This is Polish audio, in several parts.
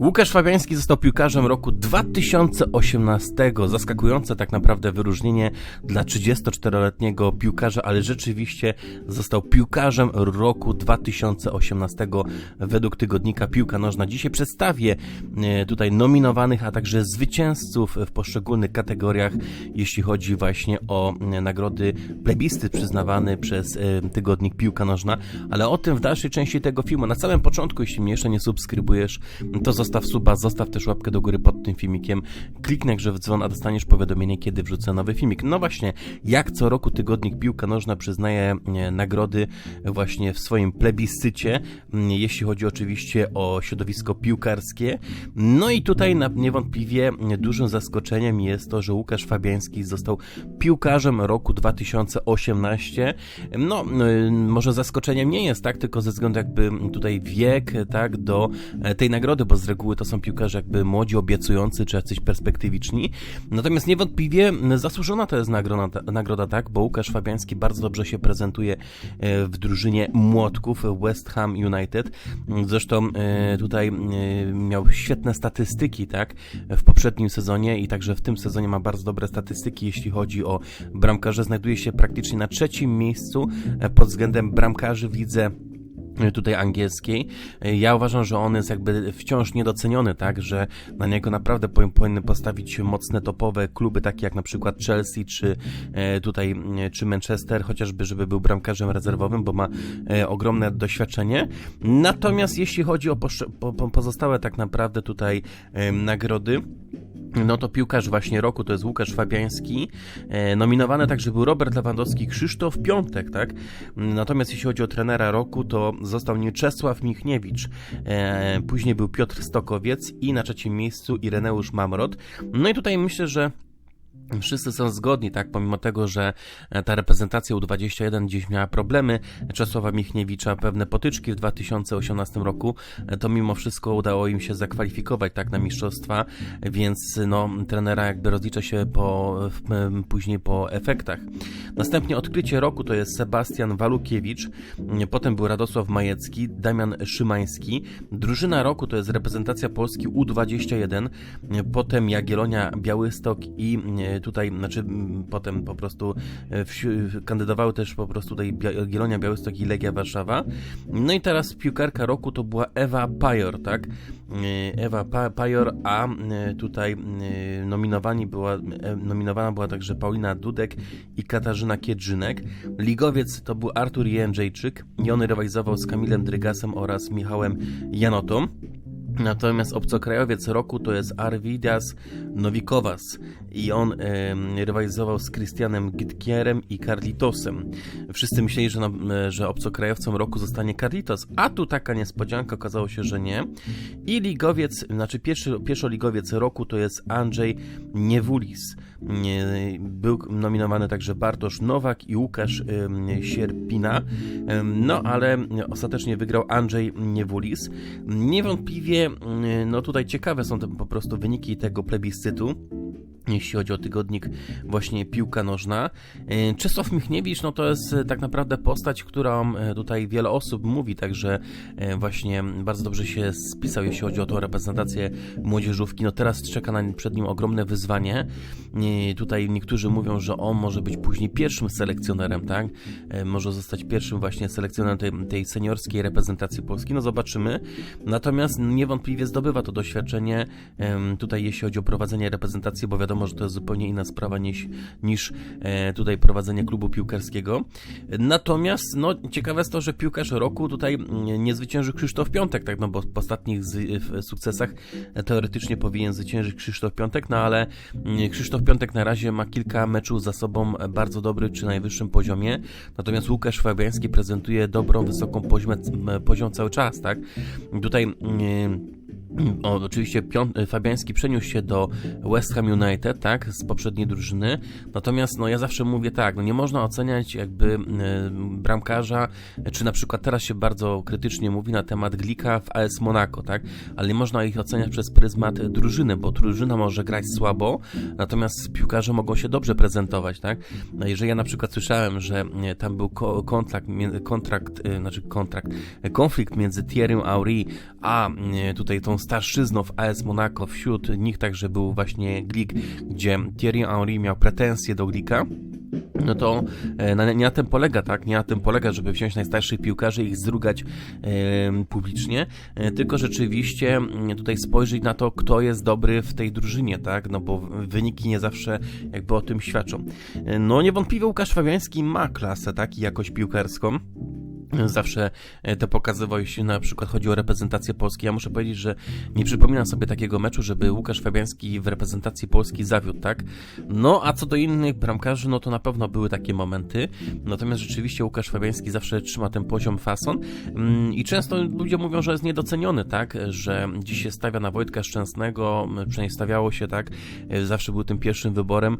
Łukasz Fabiański został piłkarzem roku 2018. Zaskakujące tak naprawdę wyróżnienie dla 34-letniego piłkarza, ale rzeczywiście został piłkarzem roku 2018 według tygodnika Piłka Nożna. Dzisiaj przedstawię e, tutaj nominowanych, a także zwycięzców w poszczególnych kategoriach, jeśli chodzi właśnie o e, nagrody plebiscyt przyznawany przez e, tygodnik Piłka Nożna, ale o tym w dalszej części tego filmu. Na samym początku, jeśli mnie jeszcze nie subskrybujesz, to zostaw zostaw suba, zostaw też łapkę do góry pod tym filmikiem, kliknij grze w dzwon, a dostaniesz powiadomienie, kiedy wrzucę nowy filmik. No właśnie, jak co roku tygodnik Piłka Nożna przyznaje e, nagrody właśnie w swoim plebiscycie, jeśli chodzi oczywiście o środowisko piłkarskie. No i tutaj niewątpliwie dużym zaskoczeniem jest to, że Łukasz Fabiański został piłkarzem roku 2018. No, e, może zaskoczeniem nie jest, tak, tylko ze względu jakby tutaj wiek, tak, do e, tej nagrody, bo z reguły to są piłkarze jakby młodzi, obiecujący, czy jacyś perspektywiczni. Natomiast niewątpliwie zasłużona to jest nagroda, nagroda tak, bo Łukasz Fabiański bardzo dobrze się prezentuje e, w drużynie młotków West Ham United. Zresztą e, tutaj e, miał świetne statystyki, tak, w poprzednim sezonie i także w tym sezonie ma bardzo dobre statystyki, jeśli chodzi o bramkarze. Znajduje się praktycznie na trzecim miejscu pod względem bramkarzy w lidze tutaj angielskiej. Ja uważam, że on jest jakby wciąż niedoceniony, tak, że na niego naprawdę powinny postawić mocne topowe kluby, takie jak na przykład Chelsea, czy e, tutaj, czy Manchester, chociażby, żeby był bramkarzem rezerwowym, bo ma ogromne doświadczenie. Natomiast jeśli chodzi o pozostałe tak naprawdę tutaj nagrody, no to piłkarz właśnie roku to jest Łukasz Fabiański. E, nominowany także był Robert Lewandowski, Krzysztof Piątek, tak? Natomiast jeśli chodzi o trenera roku, to został nie Czesław Michniewicz. E, później był Piotr Stokowiec i na trzecim miejscu Ireneusz Mamrot. No i tutaj myślę, że Wszyscy są zgodni, tak, pomimo tego, że e, ta reprezentacja U21 gdzieś miała problemy, Czesława Michniewicza, pewne potyczki w 2018 roku, e, to mimo wszystko udało im się zakwalifikować, tak, na mistrzostwa, więc, no, trenera jakby rozlicza się po, później po efektach. Następnie odkrycie roku to jest Sebastian Walukiewicz, potem był Radosław Majecki, Damian Szymański, drużyna roku to jest reprezentacja Polski U21, potem Jagiellonia Białystok i tutaj, znaczy potem po prostu e, kandydowały też po prostu tutaj Gielonia Białystok i Legia Warszawa. No i teraz piłkarka roku to była Ewa Pajor, tak? E, Ewa Pajor, a e, tutaj nominowani była, nominowana była także Paulina Dudek i Katarzyna Kiedrzynek. Ligowiec to był Artur Jędrzejczyk i on rywalizował z Kamilem Drygasem oraz Michałem Janotą. Natomiast obcokrajowiec roku to jest Arvidas Nowikowas i on e, rywalizował z Christianem Gitgierem i Carlitosem. Wszyscy myśleli, że, no, że obcokrajowcem roku zostanie Carlitos, a tu taka niespodzianka, okazało się, że nie. I ligowiec, znaczy pierwszy, pierwszoligowiec roku to jest Andrzej Niewulis. Był nominowany także Bartosz Nowak i Łukasz Sierpina, no ale ostatecznie wygrał Andrzej Niewulis. Niewątpliwie, no tutaj ciekawe są po prostu wyniki tego plebiscytu jeśli chodzi o tygodnik właśnie piłka nożna. E, Czesław Michniewicz, no to jest e, tak naprawdę postać, którą e, tutaj wiele osób mówi, także właśnie bardzo dobrze się spisał, jeśli chodzi o tą reprezentację młodzieżówki. No teraz czeka na, przed nim ogromne wyzwanie. Tutaj niektórzy mówią, że on może być później pierwszym selekcjonerem, tak? Może zostać pierwszym właśnie selekcjonerem tej, tej seniorskiej reprezentacji Polski. No zobaczymy. Natomiast niewątpliwie zdobywa to doświadczenie tutaj, jeśli chodzi o prowadzenie reprezentacji, bo wiadomo, wiadomo, że to jest zupełnie inna sprawa niż, niż e, tutaj prowadzenie klubu piłkarskiego. Natomiast, no, ciekawe jest to, że piłkarz roku tutaj mm, nie zwycięży Krzysztof Piątek, tak, no bo po ostatnich sukcesach teoretycznie powinien zwyciężyć Krzysztof Piątek, no ale mm, Krzysztof Piątek na razie ma kilka meczów za sobą bardzo dobry czy najwyższym poziomie, natomiast Łukasz Fabiański prezentuje dobrą, wysoką poziom, poziom cały czas, tak. Tutaj mm, o, oczywiście Piąt, Fabiański przeniósł się do West Ham United, tak, z poprzedniej drużyny. Natomiast no ja zawsze mówię tak, no nie można oceniać jakby y, bramkarza, czy na przykład teraz się bardzo krytycznie mówi na temat Glika w AS Monaco, tak, ale nie można ich oceniać przez pryzmat drużyny, bo drużyna może grać słabo, natomiast piłkarze mogą się dobrze prezentować, tak. No, jeżeli ja na przykład słyszałem, że tam był kontrakt, kontrakt, y, znaczy kontrakt, konflikt między Thierry Aury a y, tutaj tą przyznał w AS Monaco. Wśród nich także był właśnie Glik, gdzie Thierry Henry miał pretensje do Glika no to e, na, nie na tym polega, tak? Nie na tym polega, żeby wziąć najstarszych piłkarzy i ich zrugać e, publicznie, e, tylko rzeczywiście mm, tutaj spojrzeć na to, kto jest dobry w tej drużynie, tak? No bo wyniki nie zawsze jakby o tym świadczą. E, no niewątpliwie Łukasz Fabiański ma klasę, tak? I jakość piłkarską. Zawsze e, to pokazywał, jeśli na przykład chodzi o reprezentację Polski. Ja muszę powiedzieć, że nie przypominam sobie takiego meczu, żeby Łukasz Fabiański w reprezentacji Polski zawiódł, tak? No, a co do innych bramkarzy, no to na pewno były takie momenty. Natomiast rzeczywiście Łukasz Fabiański zawsze trzyma ten poziom fason mm, i często ludzie mówią, że jest niedoceniony, tak? Że dziś się stawia na Wojtka Szczęsnego, przynajmniej stawiało się, tak? E, zawsze był tym pierwszym wyborem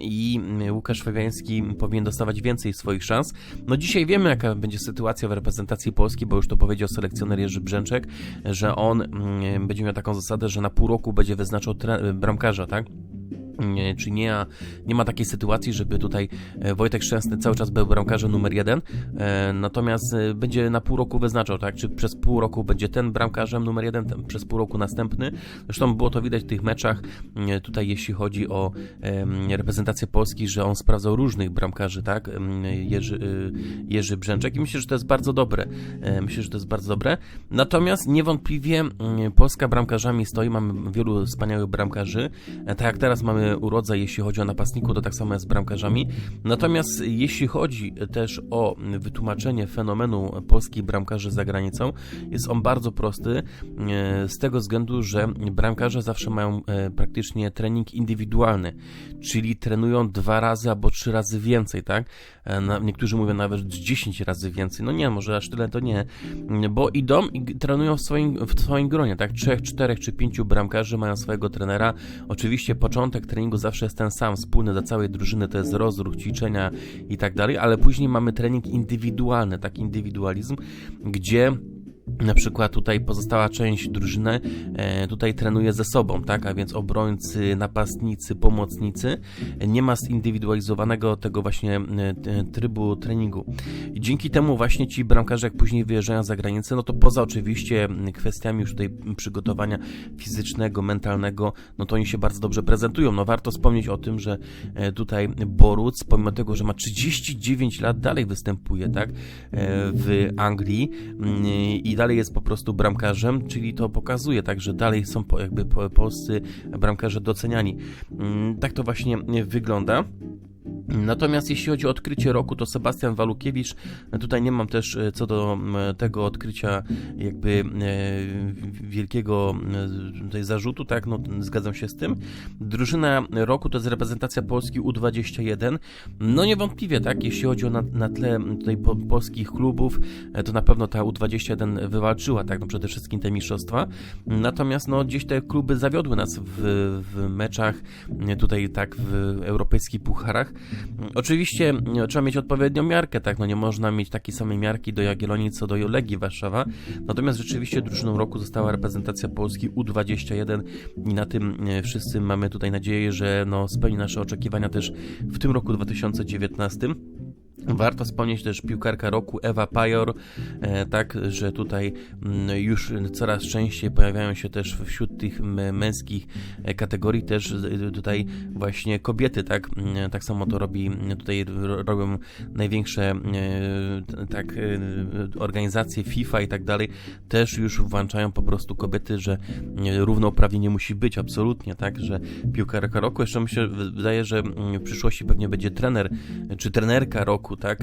i Łukasz Fabiański powinien dostawać więcej swoich szans. No dzisiaj wiemy, jaka będzie sytuacja sytuacja w reprezentacji Polski, bo już to powiedział selekcjoner Jerzy Brzęczek, że on mm, będzie miał taką zasadę, że na pół roku będzie wyznaczał bramkarza, tak? Czy nie, nie ma takiej sytuacji, żeby tutaj e, Wojtek Szczęsny cały czas był bramkarzem numer jeden, e, natomiast e, będzie na pół roku wyznaczał, tak? Czy przez pół roku będzie ten bramkarzem numer jeden, przez pół roku następny. Zresztą było to widać w tych meczach, tutaj jeśli chodzi o reprezentację Polski, że on sprawdzał różnych bramkarzy, tak? Jerzy, Jerzy Brzęczek i myślę, że to jest bardzo dobre. Myślę, że to jest bardzo dobre. Natomiast niewątpliwie Polska bramkarzami stoi, mamy wielu wspaniałych bramkarzy. Tak jak teraz mamy urodzaj, jeśli chodzi o napastników, to tak samo jest z bramkarzami. Natomiast jeśli chodzi też o wytłumaczenie fenomenu polskich bramkarzy za granicą, jest on bardzo prosty, e, z tego względu, że bramkarze zawsze mają e, praktycznie trening indywidualny, czyli trenują dwa razy albo trzy razy więcej, tak? E, niektórzy mówią nawet 10 razy więcej. No nie, może aż tyle to nie, bo idą i trenują w swoim, w swoim gronie, tak? Trzech, czterech czy pięciu bramkarzy mają swojego trenera. Oczywiście początek treningu zawsze jest ten sam, wspólny dla całej drużyny, to jest rozruch, ćwiczenia i tak dalej, ale później mamy trening indywidualny, tak indywidualizm, gdzie na przykład tutaj pozostała część drużyny e, tutaj trenuje ze sobą, tak, a więc obrońcy, napastnicy, pomocnicy, nie ma zindywidualizowanego tego właśnie e, trybu treningu. I dzięki temu właśnie ci bramkarze, jak później wyjeżdżają za granicę, no to poza oczywiście kwestiami już tutaj przygotowania fizycznego, mentalnego, no to oni się bardzo dobrze prezentują. No warto wspomnieć o tym, że e, tutaj Boruc, pomimo tego, że ma 39 lat, dalej występuje, tak, w Anglii i dalej jest po prostu bramkarzem, czyli to pokazuje tak, że dalej są jakby polscy bramkarze doceniani. Mm, tak to właśnie wygląda. Natomiast jeśli chodzi o odkrycie roku, to Sebastian Walukiewicz, tutaj nie mam też e, co do tego odkrycia jakby e, wielkiego tutaj zarzutu, tak, no zgadzam się z tym. Drużyna roku to jest reprezentacja Polski U21. No niewątpliwie, tak, jeśli chodzi o na, na tle tutaj po, polskich klubów, e, to na pewno ta U21 wywalczyła, tak, no przede wszystkim te mistrzostwa. Natomiast no gdzieś te kluby zawiodły nas w, w meczach tutaj tak w europejskich pucharach. Oczywiście e, trzeba mieć odpowiednią miarkę, tak? No nie można mieć takiej samej miarki do Jagiellonii co do Legii Warszawa. Natomiast rzeczywiście drużyną roku została reprezentacja Polski U21 i na tym e, wszyscy mamy tutaj nadzieję, że no spełni nasze oczekiwania też w tym roku 2019. Warto wspomnieć też piłkarka roku Ewa Pajor, e, tak, że tutaj mm, już coraz częściej pojawiają się też wśród tych męskich e, kategorii też e, tutaj właśnie kobiety, tak, tak samo to robi, tutaj robią największe tak organizacje FIFA i tak dalej, też już włączają po prostu kobiety, że równouprawnienie musi być absolutnie, tak, że piłkarka roku, jeszcze mi się wydaje, że w przyszłości pewnie będzie trener, czy trenerka roku, tak,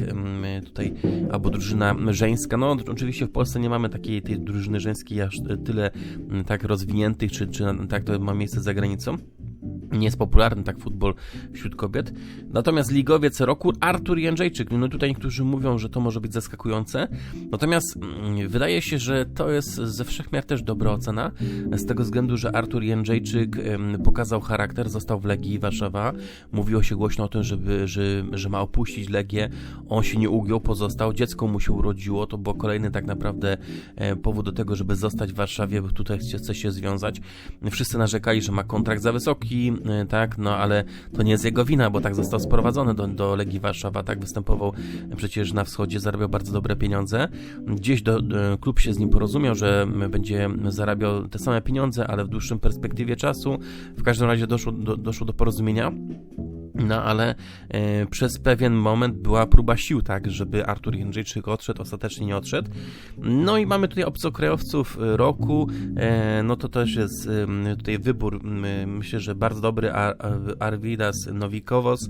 tutaj, albo drużyna żeńska, no oczywiście w Polsce nie mamy takiej tej drużyny żeńskiej aż tyle tak rozwiniętych, czy, czy tak to ma miejsce za granicą nie jest popularny tak futbol wśród kobiet. Natomiast ligowiec roku Artur Jędrzejczyk. No tutaj niektórzy mówią, że to może być zaskakujące. Natomiast mm, wydaje się, że to jest ze wszechmiar też dobra ocena. Z tego względu, że Artur Jędrzejczyk pokazał charakter, został w Legii Warszawa. Mówiło się głośno o tym, żeby, że, że ma opuścić Legię. On się nie ugiął, pozostał. Dziecko mu się urodziło. To był kolejny tak naprawdę e, powód do tego, żeby zostać w Warszawie, bo tutaj chce się związać. Wszyscy narzekali, że ma kontrakt za wysoki, tak, no ale to nie jest jego wina, bo tak został sprowadzony do, do Legii Warszawa, tak występował przecież na wschodzie, zarabiał bardzo dobre pieniądze. Gdzieś do, e, klub się z nim porozumiał, że będzie zarabiał te same pieniądze, ale w dłuższym perspektywie czasu. W każdym razie doszło do, doszło do porozumienia. No ale e, przez pewien moment była próba sił, tak, żeby Artur Jędrzejczyk odszedł, ostatecznie nie odszedł. No i mamy tutaj obcokrajowców roku, e, no to też jest e, tutaj wybór, myślę, że bardzo dobry, Ar Arvidas Nowikowos,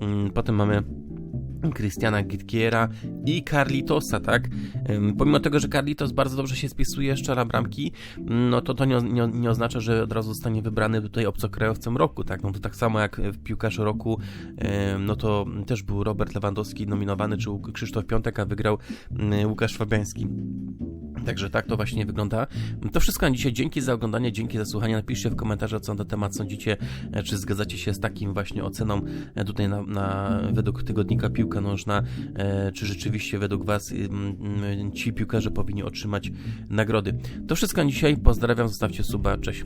Mm, potem mamy Krystiana Gitkiera i Carlitosa, tak? Pomimo tego, że Carlitos bardzo dobrze się spisuje, szczera bramki, no to to nie, nie, nie oznacza, że od razu zostanie wybrany tutaj obcokrajowcem roku, tak? No to tak samo jak w piłkarz roku, no to też był Robert Lewandowski nominowany, czy Krzysztof Piątek, a wygrał Łukasz Fabiański. Także tak to właśnie wygląda. To wszystko na dzisiaj. Dzięki za oglądanie, dzięki za słuchanie. Napiszcie w komentarzu, co na ten temat sądzicie. E, Czy zgadzacie się z takim właśnie oceną e, tutaj na, na według tygodnika Piłka Nożna? E, Czy rzeczywiście według Was ym, ci piłkarze powinni otrzymać nagrody? To wszystko na dzisiaj. Pozdrawiam, zostawcie suba. Cześć.